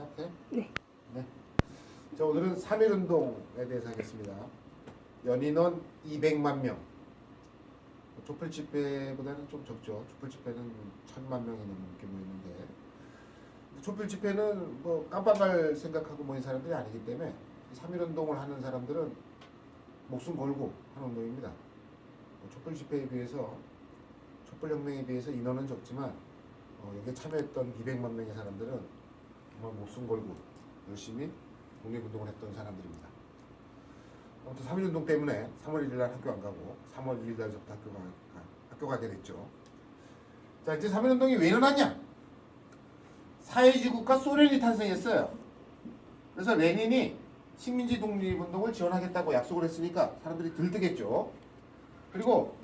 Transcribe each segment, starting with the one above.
시작해? 네. 네. 자, 오늘은 3.1운동에 대해서 하겠습니다. 연인원 200만 명. 촛불 집회보다는 좀 적죠. 촛불 집회는 1000만 명이 넘게 모였는데 촛불 집회는 뭐 깜빡할 생각하고 모인 사람들이 아니기 때문에 3.1운동을 하는 사람들은 목숨 걸고 하는 운동입니다. 뭐 촛불 집회에 비해서 촛불 혁명에 비해서 인원은 적지만 어, 여기에 참여했던 200만 명의 사람들은 정말 목숨 걸고 열심히 독립운동을 했던 사람들입니다. 아무튼 3.1운동 때문에 3월 1일 날 학교 안 가고 3월 1일 날부터 학교, 가, 학교 가게 됐죠. 자 이제 3.1운동이 왜 일어났냐? 사회주의 국가 소련이 탄생했어요. 그래서 레닌이 식민지 독립운동을 지원하겠다고 약속을 했으니까 사람들이 들뜨겠죠. 그리고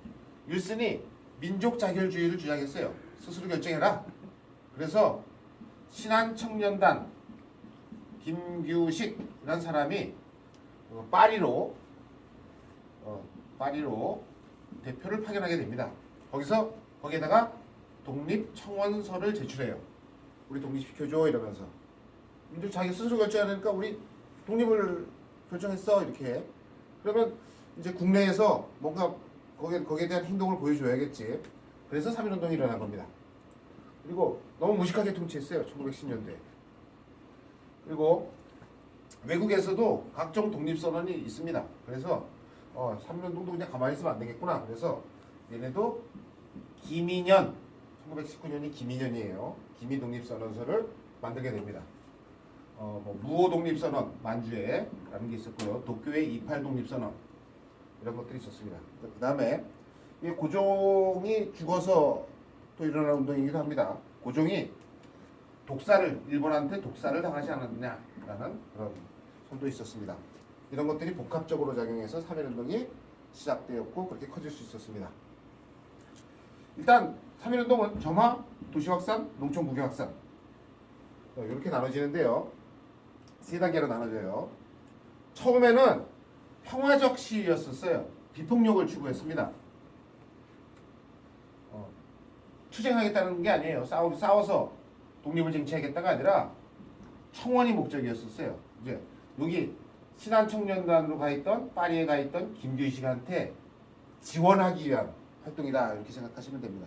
윌슨이 민족 자결주의를 주장했어요. 스스로 결정해라. 그래서 신한청년단 김규식이라는 사람이 어, 파리로 어, 파리로 대표를 파견하게 됩니다. 거기서 거기에다가 독립 청원서를 제출해요. 우리 독립시켜줘 이러면서 민족 자기 스스로 결정하니까 우리 독립을 결정했어 이렇게 그러면 이제 국내에서 뭔가 거기에, 거기에 대한 행동을 보여줘야겠지. 그래서 3.1운동이 일어난 겁니다. 그리고 너무 무식하게 통치했어요. 1910년대. 그리고 외국에서도 각종 독립선언이 있습니다. 그래서 어, 3.1운동도 그냥 가만히 있으면 안 되겠구나. 그래서 얘네도 기민년, 1919년이 기민년이에요. 기미 독립선언서를 만들게 됩니다. 어, 뭐 무호 독립선언 만주에 라는 게 있었고요. 도쿄의 28 독립선언 이런 것들이 있었습니다. 그 다음에 이 고종이 죽어서 또 일어난 운동이기도 합니다. 고종이 독사를 일본한테 독사를 당하지 않았느냐라는 그런 선도 있었습니다. 이런 것들이 복합적으로 작용해서 3.1운동이 시작되었고 그렇게 커질 수 있었습니다. 일단 3.1운동은 점화, 도시 확산, 농촌 무교확산 어, 이렇게 나눠지는데요. 세 단계로 나눠져요. 처음에는 평화적 시위였었어요. 비폭력을 추구했습니다. 어, 투쟁하겠다는 게 아니에요. 싸우, 싸워서 독립을 쟁취하겠다가 아니라 청원이 목적이었었어요. 이제 여기 신한청년단으로 가 있던 파리에 가 있던 김규식한테 지원하기 위한 활동이다 이렇게 생각하시면 됩니다.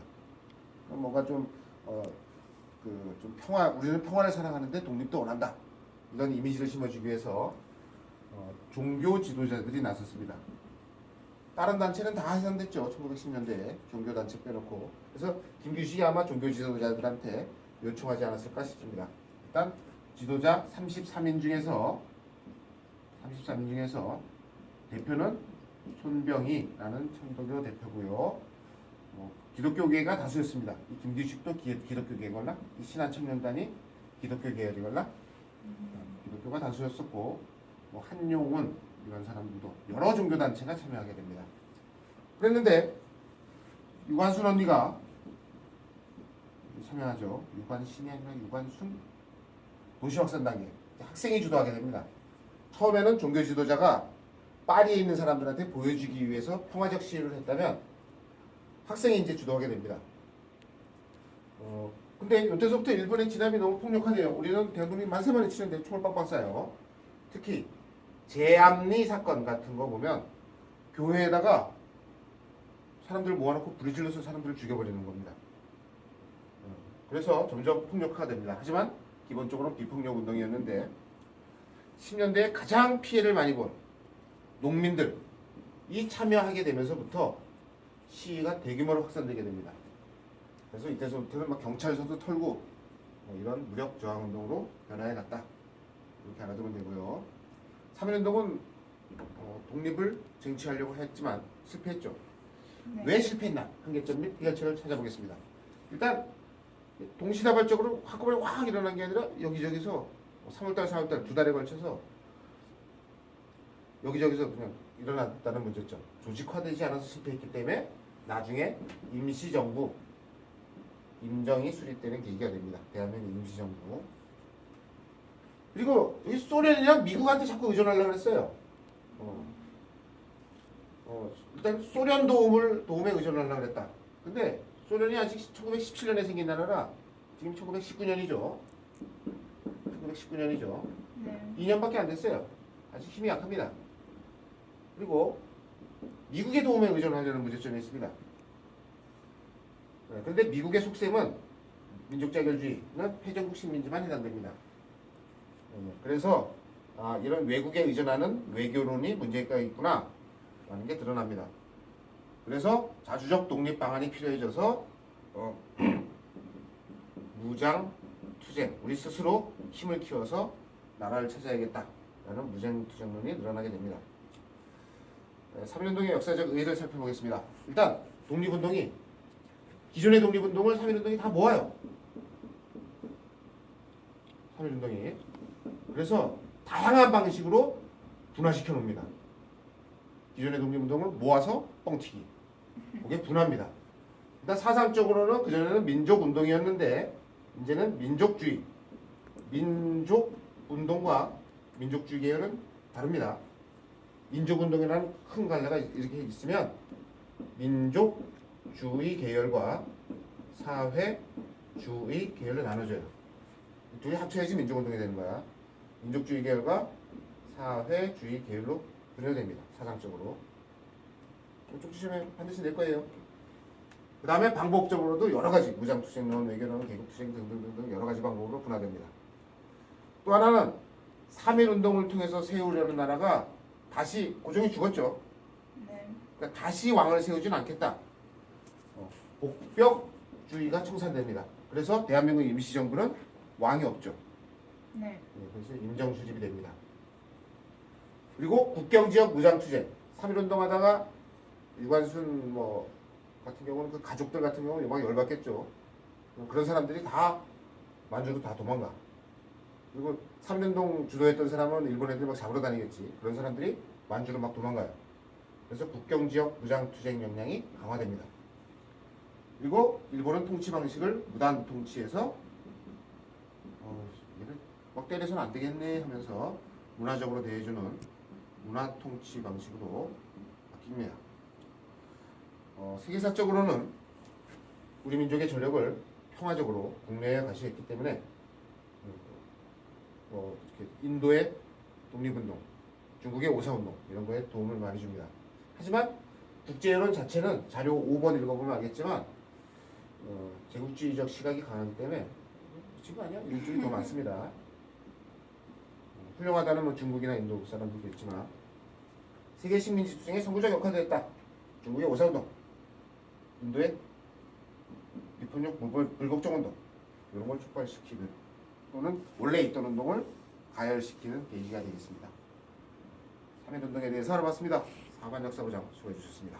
뭔가 좀 어, 그 좀 평화 우리는 평화를 사랑하는데 독립도 원한다 이런 이미지를 심어주기 위해서 어, 종교 지도자들이 나섰습니다. 다른 단체는 다 해산됐죠. 1910년대에 종교 단체 빼놓고 그래서 김규식이 아마 종교 지도자들한테 요청하지 않았을까 싶습니다. 일단 지도자 33인 중에서 33인 중에서 대표는 손병희라는 천도교 대표고요. 뭐, 기독교계가 다수였습니다. 이 김규식도 기, 기독교계거나 이 신한청년단이 기독교 계열이거나 어, 기독교가 다수였었고 뭐 한용운 이런 사람들도 여러 종교 단체가 참여하게 됩니다. 그랬는데 유관순 언니가 참여하죠. 유관신이 아니라 유관순 도시확산당에 학생이 주도하게 됩니다. 처음에는 종교 지도자가 파리에 있는 사람들한테 보여주기 위해서 평화적 시위를 했다면 학생이 이제 주도하게 됩니다. 어, 근데 이때서부터 일본의 진압이 너무 폭력하네요. 우리는 대부분이 만세만에 치는데 총을 빵빵 쏴요. 특히 제암리 사건 같은 거 보면 교회에다가 사람들을 모아놓고 불이 질러서 사람들을 죽여버리는 겁니다. 어, 그래서 점점 폭력화됩니다. 하지만 기본적으로 비폭력 운동이었는데 10년대에 가장 피해를 많이 본 농민들이 참여하게 되면서부터 시위가 대규모로 확산되게 됩니다. 그래서 이때서부터는 막 경찰서도 털고 뭐 이런 무력 저항 운동으로 변화해 갔다. 이렇게 알아두면 되고요. 3.1운동은 어, 독립을 쟁취하려고 했지만 실패했죠. 네. 왜 실패했나? 한계점 및 해결책을 찾아보겠습니다. 일단 동시다발적으로 한꺼번에 확 일어난 게 아니라 여기저기서 3월달, 4월달 두 달에 걸쳐서 여기저기서 그냥 일어났다는 문제점. 조직화되지 않아서 실패했기 때문에 나중에 임시정부 임정이 수립되는 계기가 됩니다. 대한민국 임시정부. 그리고 여기 소련이랑 미국한테 자꾸 의존하려고 했어요. 어. 어, 일단 소련 도움을 도움에 의존하려고 했다. 근데 소련이 아직 1917년에 생긴 나라라 지금 1919년이죠. 1919년이죠. 네. 2년밖에 안 됐어요. 아직 힘이 약합니다. 그리고 미국의 도움에 의존하려는 문제점이 있습니다. 네, 그런데 미국의 속셈은 민족자결주의는 패전국 식민지만 해당됩니다. 네, 그래서 아, 이런 외국에 의존하는 외교론이 문제가 있구나 라는 게 드러납니다. 그래서 자주적 독립 방안이 필요해져서 어, 무장 투쟁 우리 스스로 힘을 키워서 나라를 찾아야겠다라는 무장 투쟁론이 늘어나게 됩니다. 3.1운동의 역사적 의의를 살펴보겠습니다. 일단 독립운동이 기존의 독립운동을 3.1운동이 다 모아요. 3.1운동이 그래서 다양한 방식으로 분화시켜 놓습니다. 기존의 독립운동을 모아서 뻥튀기. 그게 분화입니다. 일단 사상적으로는 그전에는 민족운동이었는데 이제는 민족주의, 민족운동과 민족주의 계열은 다릅니다. 민족운동이라는 큰 갈래가 이렇게 있으면 민족주의 계열과 사회주의 계열로 나눠져요. 이 둘이 합쳐야지 민족운동이 되는 거야. 민족주의 계열과 사회주의 계열로 분열됩니다. 사상적으로. 좀 시험에 반드시 낼 거예요. 그 다음에 방법적으로도 여러 가지 무장투쟁론, 외교론, 계급투쟁 등등등등 여러 가지 방법으로 분화됩니다. 또 하나는 3.1 운동을 통해서 세우려는 나라가 다시 고종이 죽었죠. 네. 그러니까 다시 왕을 세우지는 않겠다. 어, 복벽주의가 청산됩니다. 그래서 대한민국 임시정부는 왕이 없죠. 네. 예, 그래서 임정 수집이 됩니다. 그리고 국경 지역 무장 투쟁 3.1운동 하다가 유관순 뭐 같은 경우는 그 가족들 같은 경우는 막 열받겠죠. 그런 사람들이 다 만주로 다 도망가. 그리고 3.1운동 주도했던 사람은 일본 애들 막 잡으러 다니겠지. 그런 사람들이 만주로 막 도망가요. 그래서 국경 지역 무장 투쟁 역량이 강화됩니다. 그리고 일본은 통치 방식을 무단 통치해서 어, 막 때려서는 안 되겠네 하면서 문화적으로 대해주는 문화 통치 방식으로 바뀝니다. 어, 세계사적으로는 우리 민족의 전력을 평화적으로 국내에 가시했기 때문에 음, 뭐 이렇게 인도의 독립운동, 중국의 오사운동 이런 거에 도움을 많이 줍니다. 하지만 국제 여론 자체는 자료 5번 읽어보면 알겠지만 어, 제국주의적 시각이 강하기 때문에 지금 아니야 일주일이 더 많습니다. 어, 훌륭하다는 뭐 중국이나 인도 사람들도 있지만 세계 식민지 투쟁에 선구적 역할을 했다. 중국의 오사운동, 인도의 비폭력 불- 불복종 운동 이런 걸 촉발시키는 또는 원래 있던 운동을 가열시키는 계기가 되겠습니다. 3.1 운동에 대해서 알아봤습니다. 사관 역사부장 수고해 주셨습니다.